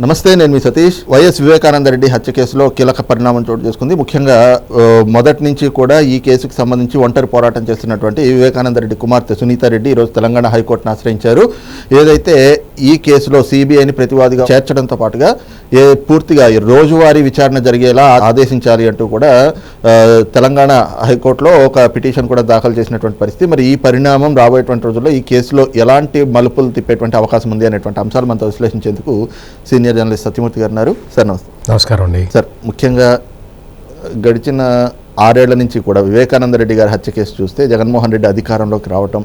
నమస్తే నేను మీ సతీష్. వైఎస్ వివేకానంద రెడ్డి హత్య కేసులో కీలక పరిణామం చోటు చేసుకుంది. ముఖ్యంగా మొదటి నుంచి కూడా ఈ కేసుకు సంబంధించి ఒంటరి పోరాటం చేస్తున్నటువంటి వివేకానంద రెడ్డి కుమార్తె సునీత రెడ్డి ఈరోజు తెలంగాణ హైకోర్టును ఆశ్రయించారు. ఏదైతే ఈ కేసులో సిబిఐని ప్రతివాదిగా చేర్చడంతో పాటుగా ఏ పూర్తిగా రోజువారీ విచారణ జరిగేలా ఆదేశించాలి అంటూ కూడా తెలంగాణ హైకోర్టులో ఒక పిటిషన్ కూడా దాఖలు చేసినటువంటి పరిస్థితి. మరి ఈ పరిణామం రాబోయేటువంటి రోజుల్లో ఈ కేసులో ఎలాంటి మలుపులు తిప్పేటువంటి అవకాశం ఉంది అనేటువంటి అంశాలు మనతో విశ్లేషించేందుకు సీనియర్ జర్నలిస్ట్ సత్యమూర్తి గారు ఉన్నారు. సార్ నమస్తే. నమస్కారం అండి. సార్ ముఖ్యంగా గడిచిన ఆరేళ్ళ నుంచి కూడా వివేకానంద రెడ్డి గారి హత్య కేసు చూస్తే జగన్మోహన్ రెడ్డి అధికారంలోకి రావటం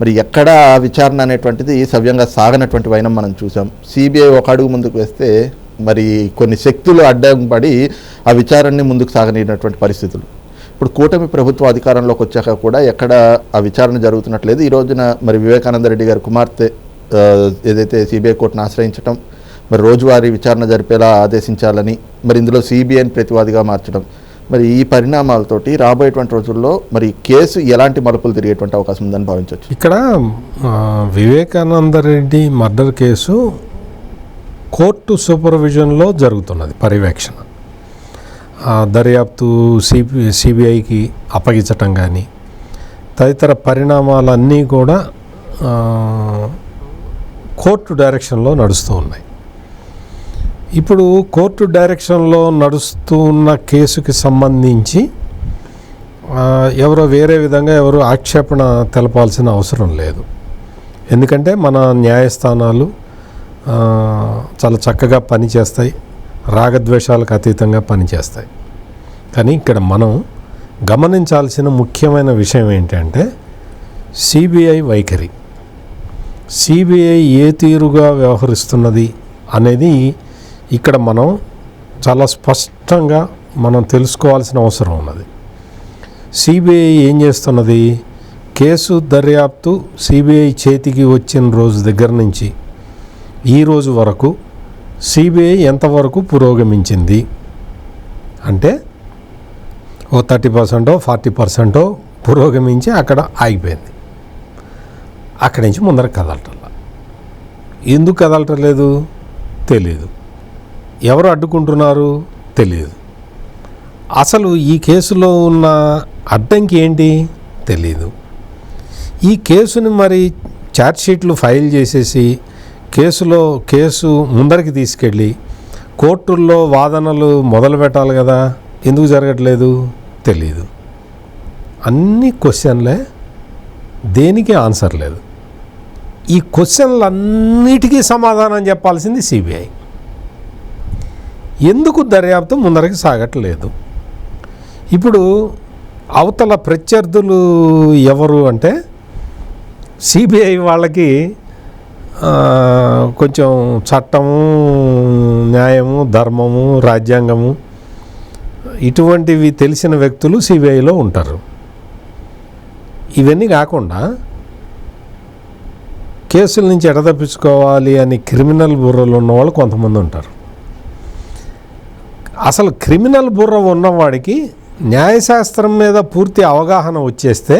మరి ఎక్కడ ఆ విచారణ అనేటువంటిది సవ్యంగా సాగనటువంటి వైనం మనం చూసాం. సిబిఐ ఒక అడుగు ముందుకు వేస్తే మరి కొన్ని శక్తులు అడ్డం పడి ఆ విచారణని ముందుకు సాగనినటువంటి పరిస్థితులు. ఇప్పుడు కూటమి ప్రభుత్వ అధికారంలోకి వచ్చాక కూడా ఎక్కడ ఆ విచారణ జరుగుతున్నట్లేదు. ఈ రోజున మరి వివేకానంద రెడ్డి గారి కుమార్తె ఏదైతే సిబిఐ కోర్టును ఆశ్రయించడం మరి రోజువారీ విచారణ జరిపేలా ఆదేశించాలని మరి ఇందులో సిబిఐని ప్రతివాదిగా మార్చడం. మరి ఈ పరిణామాలతోటి రాబోయేటువంటి రోజుల్లో మరి కేసు ఎలాంటి మలుపులు తిరిగేటువంటి అవకాశం ఉందని భావించవచ్చు? ఇక్కడ Vivekananda Reddy murder case court సూపర్విజన్లో జరుగుతున్నది పర్యవేక్షణ. దర్యాప్తు సిబి సిబిఐకి అప్పగించటం కానీ తదితర పరిణామాలన్నీ కూడా కోర్టు డైరెక్షన్లో నడుస్తూ ఉన్నాయి. ఇప్పుడు కోర్టు డైరెక్షన్లో నడుస్తున్న కేసుకి సంబంధించి ఎవరో వేరే విధంగా ఎవరు ఆక్షేపణ తెలపాల్సిన అవసరం లేదు. ఎందుకంటే మన న్యాయస్థానాలు చాలా చక్కగా పనిచేస్తాయి. రాగద్వేషాలకు అతీతంగా పనిచేస్తాయి. కానీ ఇక్కడ మనం గమనించాల్సిన ముఖ్యమైన విషయం ఏంటంటే సిబిఐ వైఖరి. సిబిఐ ఏ తీరుగా వ్యవహరిస్తున్నది అనేది ఇక్కడ మనం చాలా స్పష్టంగా మనం తెలుసుకోవాల్సిన అవసరం ఉన్నది. సిబిఐ ఏం చేస్తున్నది? కేసు దర్యాప్తు సిబిఐ చేతికి వచ్చిన రోజు దగ్గర నుంచి ఈ రోజు వరకు సిబిఐ ఎంతవరకు పురోగమించింది? అంటే ఓ థర్టీ పర్సెంటో ఫార్టీ పర్సెంటో పురోగమించి అక్కడ ఆగిపోయింది. అక్కడి నుంచి ముందర కదలటల్లా ఎందుకు కదలటలేదు లేదు? తెలియదు ఎవరు అడ్డుకుంటున్నారు? తెలియదు. అసలు ఈ కేసులో ఉన్న అడ్డంకి ఏంటి? తెలియదు ఈ కేసుని మరి ఛార్జ్షీట్లు ఫైల్ చేసేసి కేసులో కేసు ముందరికి తీసుకెళ్ళి కోర్టుల్లో వాదనలు మొదలు పెట్టాలి కదా? ఎందుకు జరగట్లేదు? తెలియదు అన్ని క్వశ్చన్లే దేనికి ఆన్సర్ లేదు. ఈ క్వశ్చన్లన్నిటికీ సమాధానం చెప్పాల్సింది సిబిఐ. ఎందుకు దర్యాప్తు ముందరికి సాగట్లేదు? ఇప్పుడు అవతల ప్రత్యర్థులు ఎవరు అంటే సిబిఐ వాళ్ళకి కొంచెం చట్టము న్యాయము ధర్మము రాజ్యాంగము ఇటువంటివి తెలిసిన వ్యక్తులు సిబిఐలో ఉంటారు. ఇవన్నీ కాకుండా కేసుల నుంచి ఎడతప్పించుకోవాలి అని క్రిమినల్ బుర్రలు ఉన్నవాళ్ళు కొంతమంది ఉంటారు. అసలు క్రిమినల్ బుర్ర ఉన్నవాడికి న్యాయశాస్త్రం మీద పూర్తి అవగాహన వచ్చేస్తే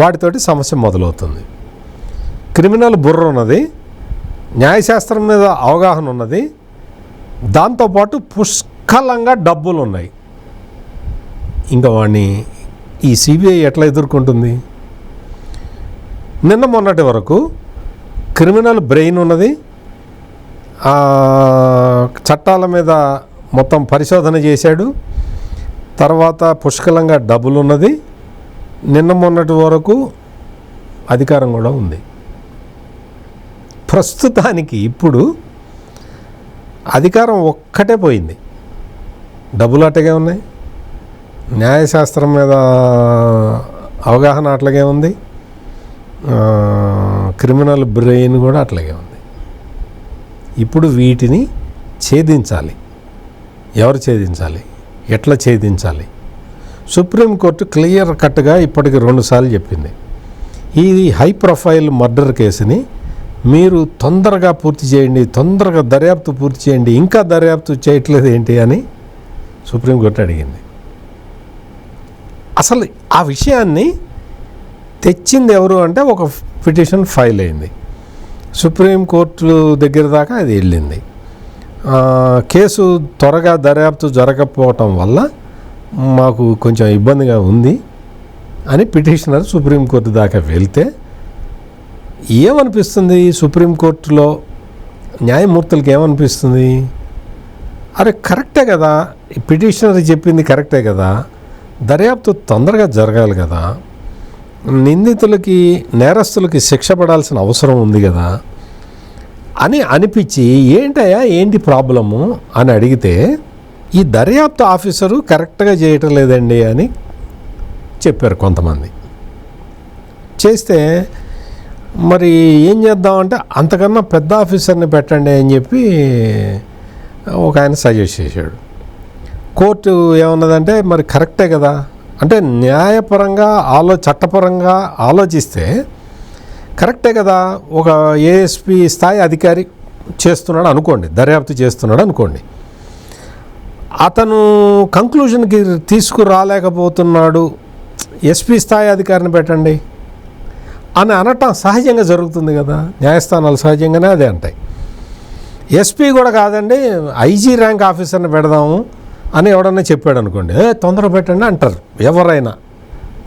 వాటితోటి సమస్య మొదలవుతుంది. క్రిమినల్ బుర్ర ఉన్నది న్యాయశాస్త్రం మీద అవగాహన ఉన్నది దాంతోపాటు పుష్కలంగా డబ్బులు ఉన్నాయి ఇంకా వాడిని ఈ సిబిఐ ఎట్లా ఎదుర్కొంటుంది? నిన్న మొన్నటి వరకు క్రిమినల్ బ్రెయిన్ ఉన్నది చట్టాల మీద మొత్తం పరిశోధన చేశాడు. తర్వాత పుష్కలంగా డబ్బులు ఉన్నది నిన్న మొన్నటి వరకు అధికారం కూడా ఉంది. ప్రస్తుతానికి ఇప్పుడు అధికారం ఒక్కటే పోయింది. డబ్బులు అట్టగే ఉన్నాయి. న్యాయశాస్త్రం మీద అవగాహన అట్లాగే ఉంది. క్రిమినల్ బ్రెయిన్ కూడా అట్లాగే ఉంది. ఇప్పుడు వీటిని ఛేదించాలి. ఎవరు ఛేదించాలి? ఎట్లా ఛేదించాలి? సుప్రీంకోర్టు క్లియర్ కట్గా ఇప్పటికి రెండుసార్లు చెప్పింది. ఈ హై ప్రొఫైల్ మర్డర్ కేసుని మీరు తొందరగా పూర్తి చేయండి తొందరగా దర్యాప్తు పూర్తి చేయండి ఇంకా దర్యాప్తు చేయట్లేదు ఏంటి అని సుప్రీంకోర్టు అడిగింది. అసలు ఆ విషయాన్ని తెచ్చింది ఎవరు అంటే ఒక పిటిషన్ ఫైల్ అయింది. సుప్రీంకోర్టు దగ్గర దాకా అది వెళ్ళింది. కేసు త్వరగా దర్యాప్తు జరగకపోవటం వల్ల మాకు కొంచెం ఇబ్బందిగా ఉంది అని పిటిషనర్ సుప్రీంకోర్టు దాకా వెళ్తే ఏమనిపిస్తుంది? సుప్రీంకోర్టులో న్యాయమూర్తులకి ఏమనిపిస్తుంది? అరే కరెక్టే కదా. ఈ పిటిషనర్ చెప్పింది కరెక్టే కదా. దర్యాప్తు తొందరగా జరగాలి కదా. నిందితులకి నేరస్తులకి శిక్ష పడాల్సిన అవసరం ఉంది కదా. అని అనిపించి ఏంటయ్యా ఏంటి ప్రాబ్లము? అని అడిగితే ఈ దర్యాప్తు ఆఫీసరు కరెక్ట్గా చేయటం లేదండి అని చెప్పారు కొంతమంది. చేస్తే మరి ఏం చేద్దామంటే అంతకన్నా పెద్ద ఆఫీసర్ని పెట్టండి అని చెప్పి ఒక ఆయన సజెస్ట్ చేశాడు. కోర్టు ఏమన్నదంటే మరి కరెక్టే కదా? అంటే న్యాయపరంగా ఆలో చట్టపరంగా ఆలోచిస్తే కరెక్టే కదా. ఒక ఏఎస్పి స్థాయి అధికారి చేస్తున్నాడు అనుకోండి దర్యాప్తు చేస్తున్నాడు అనుకోండి. అతను కంక్లూజన్కి తీసుకురాలేకపోతున్నాడు. ఎస్పీ స్థాయి అధికారిని పెట్టండి అని అనటం సహజంగా జరుగుతుంది కదా. న్యాయస్థానాలు సహజంగానే అదే అంటాయి. ఎస్పీ కూడా కాదండి ఐజీ ర్యాంక్ ఆఫీసర్ని పెడదాము అని ఎవడన్నా చెప్పాడు అనుకోండి ఏ తొందర పెట్టండి అంటారు. ఎవరైనా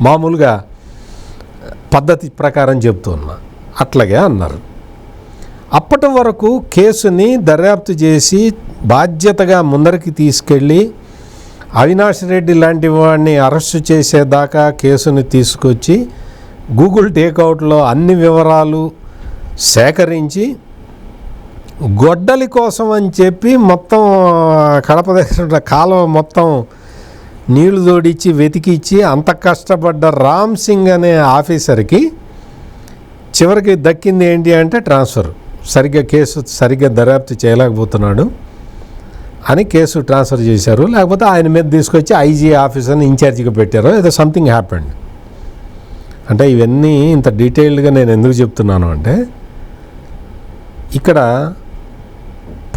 మామూలుగా పద్ధతి ప్రకారం చెప్తున్నా. అట్లాగే అన్నారు. అప్పటి వరకు కేసుని దర్యాప్తు చేసి బాధ్యతగా ముందరికి తీసుకెళ్ళి అవినాష్ రెడ్డి లాంటి వాడిని అరెస్టు చేసేదాకా కేసుని తీసుకొచ్చి గూగుల్ టేక్అవుట్లో అన్ని వివరాలు సేకరించి గొడ్డలి కోసం అని చెప్పి మొత్తం కడప దగ్గర ఉన్న కాలువ మొత్తం నీళ్ళు తోడిచ్చి వెతికిచ్చి అంత కష్టపడ్డ రామ్ సింగ్ అనే ఆఫీసర్కి చివరికి దక్కింది ఏంటి అంటే ట్రాన్స్ఫర్. సరిగ్గా కేసు సరిగ్గా దర్యాప్తు చేయలేకపోతున్నాడు అని కేసు ట్రాన్స్ఫర్ చేశారు. లేకపోతే ఆయన మీద తీసుకొచ్చి ఐజీ ఆఫీసర్ని ఇన్ఛార్జిగా పెట్టారు ఏదో సంథింగ్ హ్యాపెండ్ అంటే ఇవన్నీ ఇంత డీటెయిల్డ్గా నేను ఎందుకు చెప్తున్నాను అంటే ఇక్కడ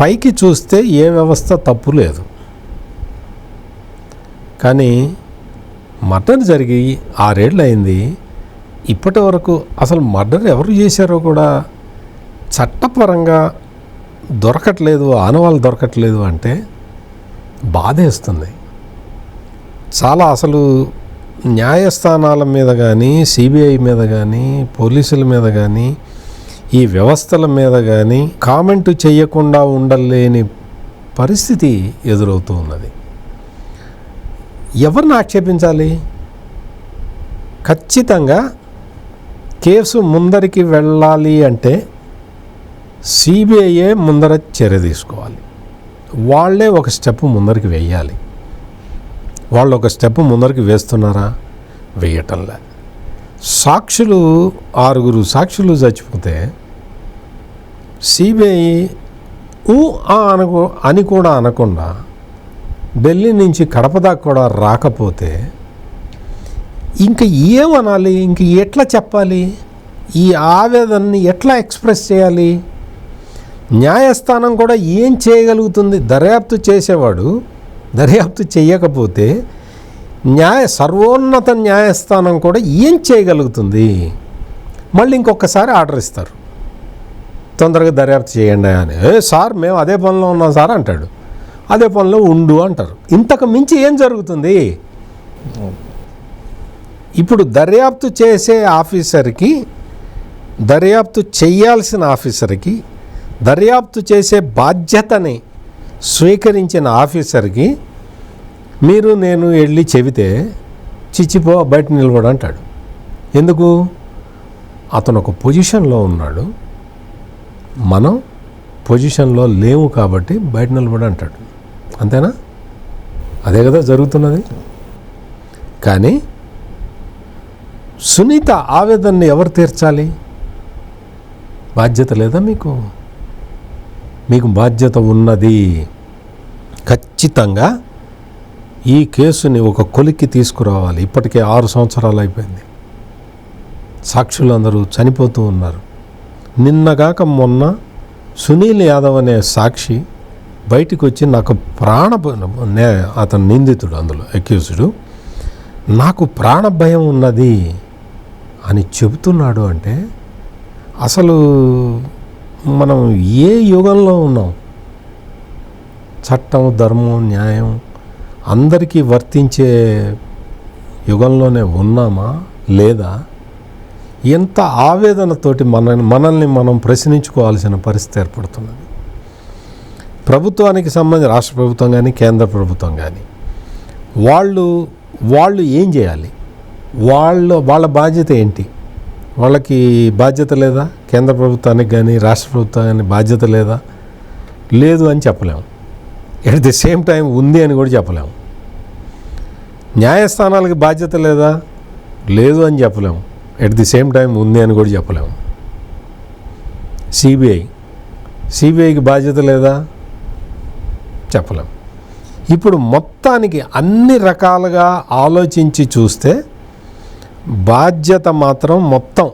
పైకి చూస్తే ఏ వ్యవస్థ తప్పు లేదు. కానీ మటన్ జరిగి ఆరేళ్ళు అయింది ఇప్పటి వరకు అసలు మర్డర్ ఎవరు చేశారో కూడా చట్టపరంగా దొరకట్లేదు ఆనవాళ్ళు దొరకట్లేదు అంటే బాధేస్తుంది. చాలా అసలు న్యాయస్థానాల మీద కానీ సిబిఐ మీద కానీ పోలీసుల మీద కానీ ఈ వ్యవస్థల మీద కానీ కామెంట్ చేయకుండా ఉండలేని పరిస్థితి ఎదురవుతూ ఉన్నది. ఎవరిని ఆక్షేపించాలి? ఖచ్చితంగా కేసు ముందరికి వెళ్ళాలి అంటే సిబిఐయే ముందర చర్య తీసుకోవాలి. వాళ్ళే ఒక స్టెప్ ముందరికి వెయ్యాలి వాళ్ళు ఒక స్టెప్ ముందరికి వేస్తున్నారా? వేయటంలే. సాక్షులు ఆరుగురు సాక్షులు చచ్చిపోతే సిబిఐ ఊ ఆ అనుకో అని కూడా అనకుండా ఢిల్లీ నుంచి కడప దాకా కూడా రాకపోతే ఇంకా ఏమనాలి? ఇంక ఎట్లా చెప్పాలి? ఈ ఆవేదనని ఎట్లా ఎక్స్ప్రెస్ చేయాలి? న్యాయస్థానం కూడా ఏం చేయగలుగుతుంది? దర్యాప్తు చేసేవాడు దర్యాప్తు చేయకపోతే న్యాయ సర్వోన్నత న్యాయస్థానం కూడా ఏం చేయగలుగుతుంది? మళ్ళీ ఇంకొకసారి ఆర్డర్ ఇస్తారు. తొందరగా దర్యాప్తు చేయండి అని. ఏ సార్ మేము అదే పనిలో ఉన్నాం సార్ అంటాడు. అదే పనిలో ఉండు అంటారు. ఇంతకు మించి ఏం జరుగుతుంది? ఇప్పుడు దర్యాప్తు చేసే ఆఫీసర్కి దర్యాప్తు చేయాల్సిన ఆఫీసర్కి దర్యాప్తు చేసే బాధ్యతని స్వీకరించిన ఆఫీసర్కి మీరు నేను వెళ్ళి చెబితే చిచ్చిపో బయట నిలబడు అంటాడు. ఎందుకు? అతను ఒక పొజిషన్లో ఉన్నాడు. మనం పొజిషన్లో లేవు కాబట్టి బయట నిలబడి అంటాడు. అంతేనా? అదే కదా జరుగుతున్నది. కానీ సునీత ఆవేదనని ఎవరు తీర్చాలి? బాధ్యత లేదా మీకు? మీకు బాధ్యత ఉన్నది. ఖచ్చితంగా ఈ కేసుని ఒక కొలిక్కి తీసుకురావాలి. ఇప్పటికే ఆరు సంవత్సరాలు అయిపోయింది. సాక్షులందరూ చనిపోతూ ఉన్నారు. నిన్నగాక మొన్న సునీల్ యాదవ్ అనే సాక్షి బయటికి వచ్చి నాకు ప్రాణ నే అతను నిందితుడు అందులో అక్యూజ్డ్. నాకు ప్రాణ భయం ఉన్నది. అని చెబుతున్నాడు అంటే అసలు మనం ఏ యుగంలో ఉన్నాం? చట్టం ధర్మం న్యాయం అందరికీ వర్తించే యుగంలోనే ఉన్నామా? లేదా? ఎంత ఆవేదనతోటి మన మనల్ని మనం ప్రశ్నించుకోవాల్సిన పరిస్థితి ఏర్పడుతున్నది. ప్రభుత్వానికి సంబంధించి రాష్ట్ర ప్రభుత్వం కానీ కేంద్ర ప్రభుత్వం కానీ వాళ్ళు వాళ్ళు ఏం చేయాలి? వాళ్ళ వాళ్ళ బాధ్యత ఏంటి? వాళ్ళకి బాధ్యత లేదా? కేంద్ర ప్రభుత్వానికి కానీ రాష్ట్ర ప్రభుత్వానికి బాధ్యత లేదా? లేదు అని చెప్పలేము. ఎట్ ది సేమ్ టైం ఉంది అని కూడా చెప్పలేము. న్యాయస్థానాలకి బాధ్యత లేదా? లేదు అని చెప్పలేము. ఎట్ ది సేమ్ టైం ఉంది అని కూడా చెప్పలేము. సిబిఐ సిబిఐకి బాధ్యత లేదా? చెప్పలేము. ఇప్పుడు మొత్తానికి అన్ని రకాలుగా ఆలోచించి చూస్తే బాధ్యత మాత్రం మొత్తం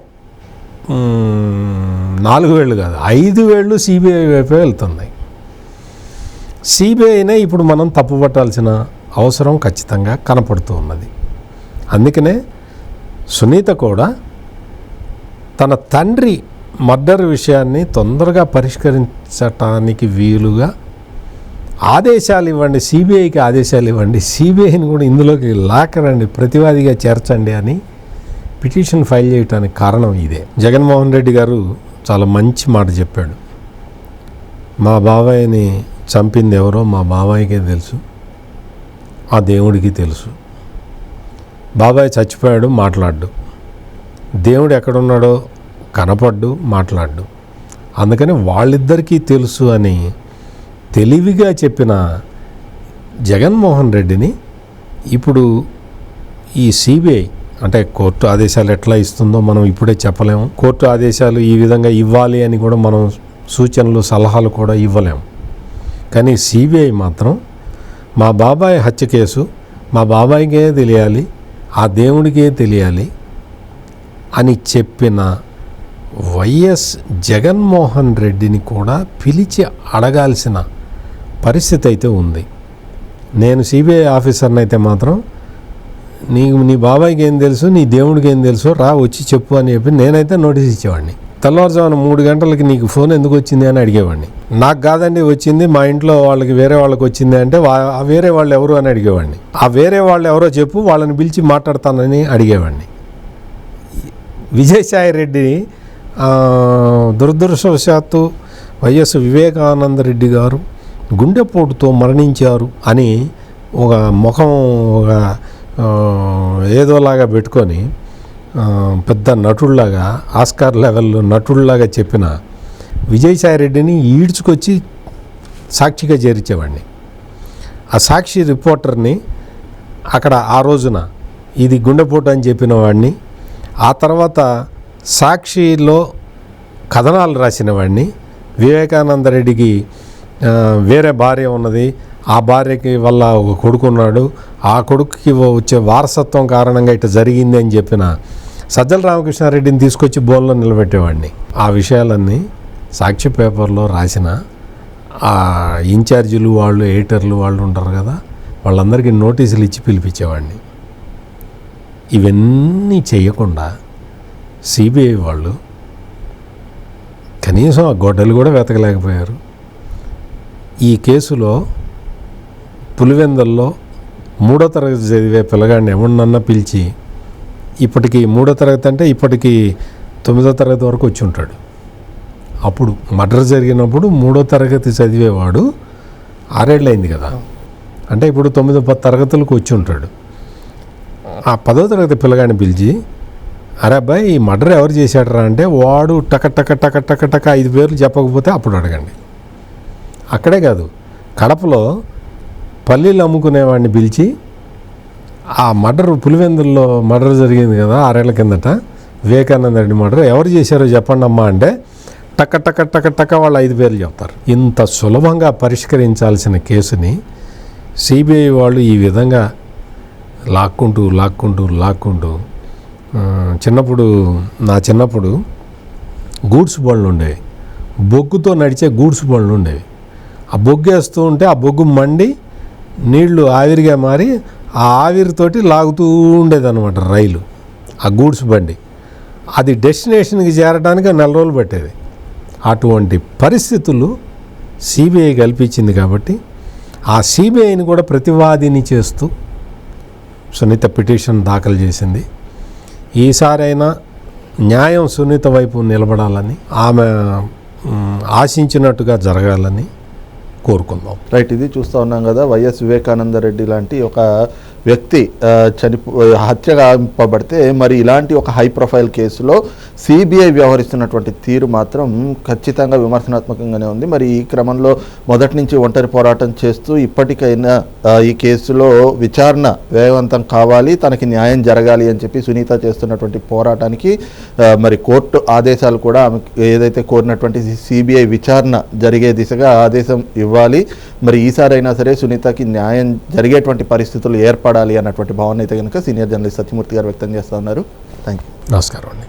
నాలుగు వేళ్ళు కాదు ఐదు వేళ్ళు సిబిఐ వైపే వెళ్తున్నాయి. సిబిఐనే ఇప్పుడు మనం తప్పుపట్టాల్సిన అవసరం ఖచ్చితంగా కనపడుతూ ఉన్నది. అందుకనే సునీత కూడా తన తండ్రి మర్డర్ విషయాన్ని తొందరగా పరిష్కరించటానికి వీలుగా ఆదేశాలు ఇవ్వండి సిబిఐకి ఆదేశాలు ఇవ్వండి సిబిఐని కూడా ఇందులోకి లాకరండి ప్రతివాదిగా చేర్చండి అని పిటిషన్ ఫైల్ చేయడానికి కారణం ఇదే. జగన్మోహన్ రెడ్డి గారు చాలా మంచి మాట చెప్పాడు. మా బాబాయ్ని చంపింది ఎవరో మా బాబాయ్కే తెలుసు. ఆ దేవుడికి తెలుసు. బాబాయ్ చచ్చిపోయాడు మాట్లాడు దేవుడు ఎక్కడున్నాడో కనపడ్డు మాట్లాడు అందుకని వాళ్ళిద్దరికీ తెలుసు అని తెలివిగా చెప్పిన జగన్మోహన్ రెడ్డిని ఇప్పుడు ఈ సిబిఐ అంటే కోర్టు ఆదేశాలు ఎట్లా ఇస్తుందో మనం ఇప్పుడే చెప్పలేము. కోర్టు ఆదేశాలు ఈ విధంగా ఇవ్వాలి అని కూడా మనం సూచనలు సలహాలు కూడా ఇవ్వలేము. కానీ సిబిఐ మాత్రం మా బాబాయ్ హత్య కేసు మా బాబాయికే తెలియాలి ఆ దేవుడికే తెలియాలి అని చెప్పిన వైఎస్ జగన్మోహన్ రెడ్డిని కూడా పిలిచి అడగాల్సిన పరిస్థితి అయితే ఉంది. నేను సిబిఐ ఆఫీసర్ని అయితే మాత్రం నీకు నీ బాబాయ్కి ఏం తెలుసు నీ దేవుడికి ఏం తెలుసు రా వచ్చి చెప్పు అని చెప్పి నేనైతే నోటీస్ ఇచ్చేవాడిని. తెల్లవారుజామున మూడు గంటలకి నీకు ఫోన్ ఎందుకు వచ్చింది అని అడిగేవాడిని. నాకు కాదండి వచ్చింది మా ఇంట్లో వాళ్ళకి వేరే వాళ్ళకి వచ్చింది అంటే ఆ వేరే వాళ్ళు ఎవరు అని అడిగేవాడిని. ఆ వేరే వాళ్ళు ఎవరో చెప్పు వాళ్ళని పిలిచి మాట్లాడతానని అడిగేవాడిని. విజయసాయి రెడ్డి దురదృష్టవశాత్తు వైఎస్ వివేకానంద రెడ్డి గారు గుండెపోటుతో మరణించారు అని ఒక ముఖం ఒక ఏదోలాగా పెట్టుకొని పెద్ద నటుల్లాగా ఆస్కార్ లెవెల్లో నటుల్లాగా చెప్పిన విజయసాయి రెడ్డిని ఈడ్చుకొచ్చి సాక్షిగా చేర్చేవాడిని. ఆ సాక్షి రిపోర్టర్ని అక్కడ ఆ రోజున ఇది గుండెపోటు అని చెప్పిన వాడిని ఆ తర్వాత సాక్షిలో కథనాలు రాసిన వాడిని వివేకానంద రెడ్డికి వేరే భార్య ఉన్నది ఆ భార్యకి వల్ల ఒక కొడుకు ఉన్నాడు ఆ కొడుకుకి వచ్చే వారసత్వం కారణంగా ఇట్లా జరిగింది అని చెప్పిన సజ్జల రామకృష్ణారెడ్డిని తీసుకొచ్చి బోన్లో నిలబెట్టేవాడిని. ఆ విషయాలన్నీ సాక్షి పేపర్లో రాసిన ఆ ఇన్ఛార్జీలు వాళ్ళు ఎడిటర్లు వాళ్ళు ఉంటారు కదా వాళ్ళందరికీ నోటీసులు ఇచ్చి పిలిపించేవాడిని. ఇవన్నీ చేయకుండా సిబిఐ వాళ్ళు కనీసం ఆ గొడ్డలు కూడా వెతకలేకపోయారు. ఈ కేసులో పులివెందల్లో మూడో తరగతి చదివే పిల్లగాడిని ఎవరినన్నా పిలిచి ఇప్పటికి మూడో తరగతి అంటే ఇప్పటికి తొమ్మిదో తరగతి వరకు వచ్చి ఉంటాడు. అప్పుడు మర్డర్ జరిగినప్పుడు మూడో తరగతి చదివేవాడు ఆరేళ్ళు అయింది కదా. అంటే ఇప్పుడు తొమ్మిదో పది తరగతులకు వచ్చి ఉంటాడు. ఆ పదో తరగతి పిల్లగాడిని పిలిచి అరే అబ్బాయి ఈ మర్డర్ ఎవరు చేశాడరా? అంటే వాడు టక టక టక టక టక ఐదు పేర్లు చెప్పకపోతే అప్పుడు అడగండి. అక్కడే కాదు కడపలో పల్లీలు అమ్ముకునేవాడిని పిలిచి ఆ మర్డర్ పులివెందుల్లో మర్డర్ జరిగింది కదా ఆరేళ్ళ కిందట వివేకానంద రెడ్డి మర్డర్ ఎవరు చేశారో చెప్పండి అమ్మా అంటే టక టక టక టక వాళ్ళు ఐదు పేర్లు చెప్తారు. ఇంత సులభంగా పరిష్కరించాల్సిన కేసుని సిబిఐ వాళ్ళు ఈ విధంగా లాక్కుంటూ లాక్కుంటూ లాక్కుంటూ చిన్నప్పుడు నా చిన్నప్పుడు గూడ్స్ బండ్లు ఉండేవి. బొగ్గుతో నడిచే గూడ్స్ బండ్లు ఉండేవి. ఆ బొగ్గు వేస్తూ ఉంటే ఆ బొగ్గు మండి నీళ్ళు ఆవిరిగా మారి ఆ ఆవిరితోటి లాగుతూ ఉండేదన్నమాట రైలు ఆ గూడ్స్ బండి. అది డెస్టినేషన్కి చేరడానికి నెల రోజులు పట్టేది. అటువంటి పరిస్థితులు సిబిఐ కల్పించింది కాబట్టి ఆ సిబిఐని కూడా ప్రతివాదిని చేస్తూ సునీత పిటిషన్ దాఖలు చేసింది. ఈసారైనా న్యాయం సునీత వైపు నిలబడాలని ఆమె ఆశించినట్టుగా జరగాలని కోరుకుందాం. రైట్ ఇది చూస్తూ ఉన్నాం కదా వైఎస్ వివేకానంద రెడ్డి లాంటి ఒక వ్యక్తి చనిపో హత్యగాంపబడితే మరి ఇలాంటి ఒక హై ప్రొఫైల్ కేసులో సిబిఐ వ్యవహరిస్తున్నటువంటి తీరు మాత్రం ఖచ్చితంగా విమర్శనాత్మకంగానే ఉంది. మరి ఈ క్రమంలో మొదటి నుంచి ఒంటరి పోరాటం చేస్తూ ఇప్పటికైనా ఈ కేసులో విచారణ వేగవంతం కావాలి తనకి న్యాయం జరగాలి అని చెప్పి సునీత చేస్తున్నటువంటి పోరాటానికి మరి కోర్టు ఆదేశాలు కూడా ఏదైతే కోరినటువంటి సిబిఐ విచారణ జరిగే దిశగా ఆదేశం ఇవ్వ ఇవ్వాలి. మరి ఈసారైనా సరే సునీతకి న్యాయం జరిగేటువంటి పరిస్థితులు ఏర్పడాలి అన్నటువంటి భావన అయితే కనుక సీనియర్ జర్నలిస్ట్ సత్యమూర్తి గారు వ్యక్తం చేస్తూ ఉన్నారు. థ్యాంక్ యూ నమస్కారం అండి.